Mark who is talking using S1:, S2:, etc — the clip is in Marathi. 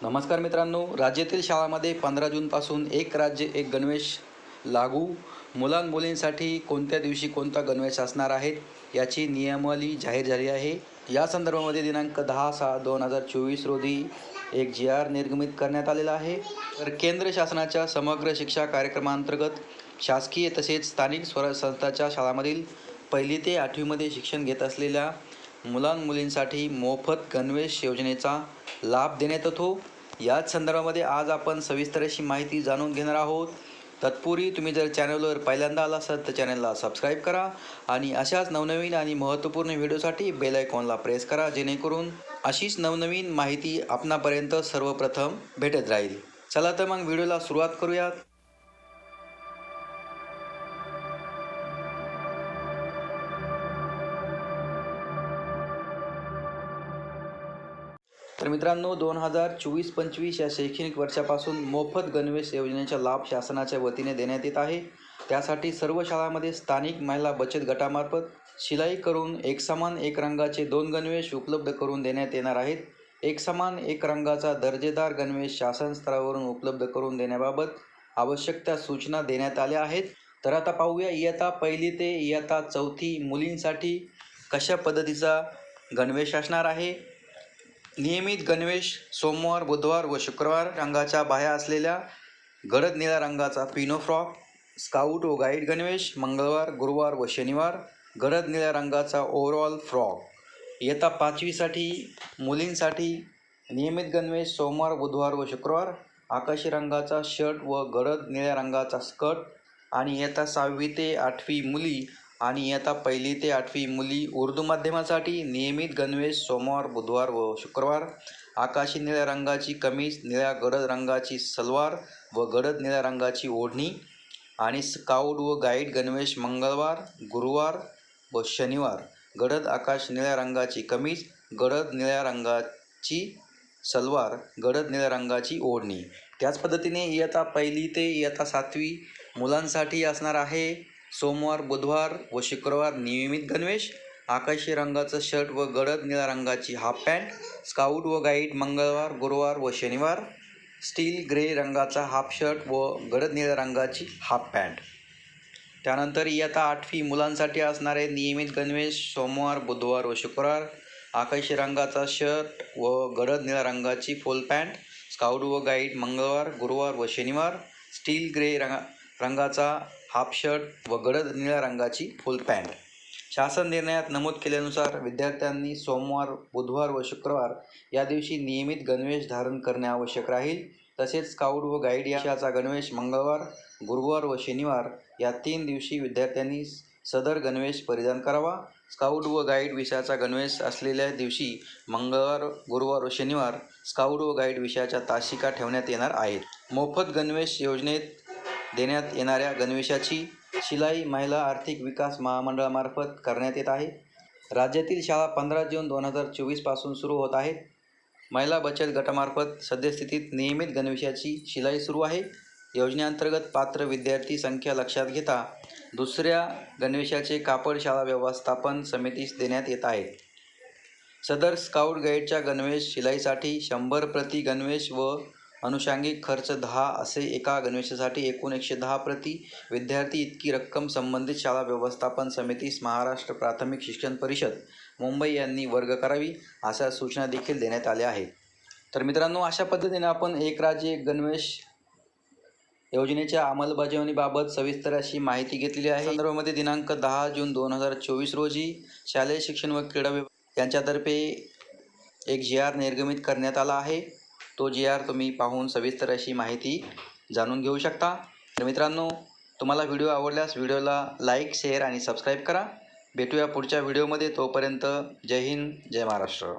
S1: नमस्कार मित्रांनो राज्यातील शाळामध्ये पंधरा जूनपासून एक राज्य एक गणवेश लागू. मुलांमुलींसाठी कोणत्या दिवशी कोणता गणवेश असणार आहेत याची नियमावली जाहीर झाली आहे. या संदर्भामध्ये दिनांक दहा सहा दोन हजार चोवीस रोजी एक जी आर निर्गमित करण्यात आलेला आहे. तर केंद्र शासनाच्या समग्र शिक्षा कार्यक्रमांतर्गत शासकीय तसेच स्थानिक स्वराज्य संस्थाच्या शाळांमधील पहिली ते आठवीमध्ये शिक्षण घेत असलेल्या मुलांमुलींसाठी मोफत गणवेश योजनेचा लाभ देण्यात येतो. याच संदर्भामध्ये आज आपण सविस्तर अशी माहिती जाणून घेणार आहोत. तत्पूर्वी तुम्ही जर चॅनलवर पहिल्यांदा आला असाल तर चॅनलला सबस्क्राईब करा आणि अशाच नवनवीन आणि महत्त्वपूर्ण व्हिडिओसाठी बेल आयकॉनला प्रेस करा जेणेकरून अशीच नवनवीन माहिती आपणापर्यंत सर्वप्रथम भेटत राहील. चला तर मग व्हिडिओला सुरुवात करूयात. तर मित्रांनो दोन हजार चोवीस पंचवीस या शैक्षणिक वर्षापासून मोफत गणवेश योजनेचा लाभ शासनाच्या वतीने देण्यात येत आहे. त्यासाठी सर्व शाळांमध्ये स्थानिक महिला बचत गटामार्फत शिलाई करून एकसमान एक रंगाचे दोन गणवेश उपलब्ध करून देण्यात येणार आहेत. एकसमान एक रंगाचा दर्जेदार गणवेश शासन स्तरावरून उपलब्ध करून देण्याबाबत आवश्यक त्या सूचना देण्यात आल्या आहेत. तर आता पाहूया इयत्ता पहिली ते इयत्ता चौथी मुलींसाठी कशा पद्धतीचा गणवेश असणार आहे? नियमित गणवेश सोमवार बुधवार व शुक्रवार रंगाच्या बाह्या असलेल्या गडद निळ्या रंगाचा पिनो फ्रॉक स्काउट व गाईड गणवेश मंगळवार गुरुवार व शनिवार गडद निळ्या रंगाचा ओव्हरऑल फ्रॉक. इयत्ता पाचवीसाठी मुलींसाठी नियमित गणवेश सोमवार बुधवार व शुक्रवार आकाशी रंगाचा शर्ट व गडद निळ्या रंगाचा स्कर्ट आणि इयत्ता सहावी ते आठवी मुली आणि इयत्ता पहिली ते आठवी मुली उर्दू माध्यमासाठी नियमित गणवेश सोमवार बुधवार व शुक्रवार. आकाशी निळ्या रंगाची कमीज निळ्या गडद रंगाची सलवार व गडद निळ्या रंगाची ओढणी आणि स्काउट व गाईड गणवेश मंगळवार गुरुवार व शनिवार. गडद आकाश निळ्या रंगाची कमीज गडद निळ्या रंगाची सलवार गडद निळ्या रंगाची ओढणी. त्याच पद्धतीने इयत्ता पहिली ते इयत्ता सातवी मुलांसाठी असणार आहे. सोमवार बुधवार व शुक्रवार नियमित गणवेश आकाशी रंगाचं शर्ट व गडद निळ्या रंगाची हाफ पॅन्ट स्काउट व गाईड मंगळवार गुरुवार व शनिवार स्टील ग्रे रंगाचा हाफ शर्ट व गडद निळ्या रंगाची हाफ पॅन्ट. त्यानंतर इयत्ता आठवी मुलांसाठी असणारे नियमित गणवेश सोमवार बुधवार व शुक्रवार आकाशी रंगाचा शर्ट व गडद निळ्या रंगाची फुल पॅन्ट स्काउट व गाईड मंगळवार गुरुवार व शनिवार स्टील ग्रे रंगा रंगाचा हाफ शर्ट व गडद निळ्या रंगाची फुल पॅन्ट. शासन निर्णयात नमूद केल्यानुसार विद्यार्थ्यांनी सोमवार बुधवार व शुक्रवार या दिवशी नियमित गणवेश धारण करणे आवश्यक राहील. तसेच स्काउट व गाईड याचा गणवेश मंगळवार गुरुवार व शनिवार या तीन दिवशी विद्यार्थ्यांनी सदर गणवेश परिधान करावा. स्काउट व गाईड विषयाचा गणवेश असलेल्या दिवशी मंगळवार गुरुवार व शनिवार स्काउट व गाईड विषयाच्या तासिका ठेवण्यात येणार आहेत. मोफत गणवेश योजनेत देण्यात येणाऱ्या गणवेशाची शिलाई महिला आर्थिक विकास महामंडळामार्फत करण्यात येत आहे. राज्यातील शाळा पंधरा जून दोन हजार चोवीसपासून सुरू होत आहेत. महिला बचत गटामार्फत सद्यस्थितीत नियमित गणवेशाची शिलाई सुरू आहे. योजनेअंतर्गत पात्र विद्यार्थी संख्या लक्षात घेता दुसऱ्या गणवेशाचे कापड शाळा व्यवस्थापन समितीस देण्यात येत आहे. सदर स्काउट गाईडच्या गणवेश शिलाईसाठी शंभर प्रति गणवेश व अनुषांगिक खर्च दहा असे एका गणवेशासाठी एकूण एकशे दहा प्रति विद्यार्थी इतकी रक्कम संबंधित शाळा व्यवस्थापन समितीस महाराष्ट्र प्राथमिक शिक्षण परिषद मुंबई यांनी वर्ग करावी अशा सूचना देखील देण्यात आल्या आहेत. तर मित्रांनो अशा पद्धतीने आपण एक राज्य एक गणवेश योजनेच्या अंमलबजावणीबाबत सविस्तर अशी माहिती घेतलेली आहे. संदर्भामध्ये दिनांक दहा जून दोन हजार चोवीस रोजी शालेय शिक्षण व क्रीडा विभाग यांच्यातर्फे एक जी आर निर्गमित करण्यात आला आहे. तो जी आर तुम्ही पाहून सविस्तर अशी माहिती जाणून घेऊ शकता. तर मित्रांनो तुम्हाला व्हिडिओ आवडल्यास व्हिडिओला लाईक शेअर आणि सबस्क्राईब करा. भेटूया पुढच्या व्हिडिओमध्ये. तोपर्यंत जय हिंद जय महाराष्ट्र.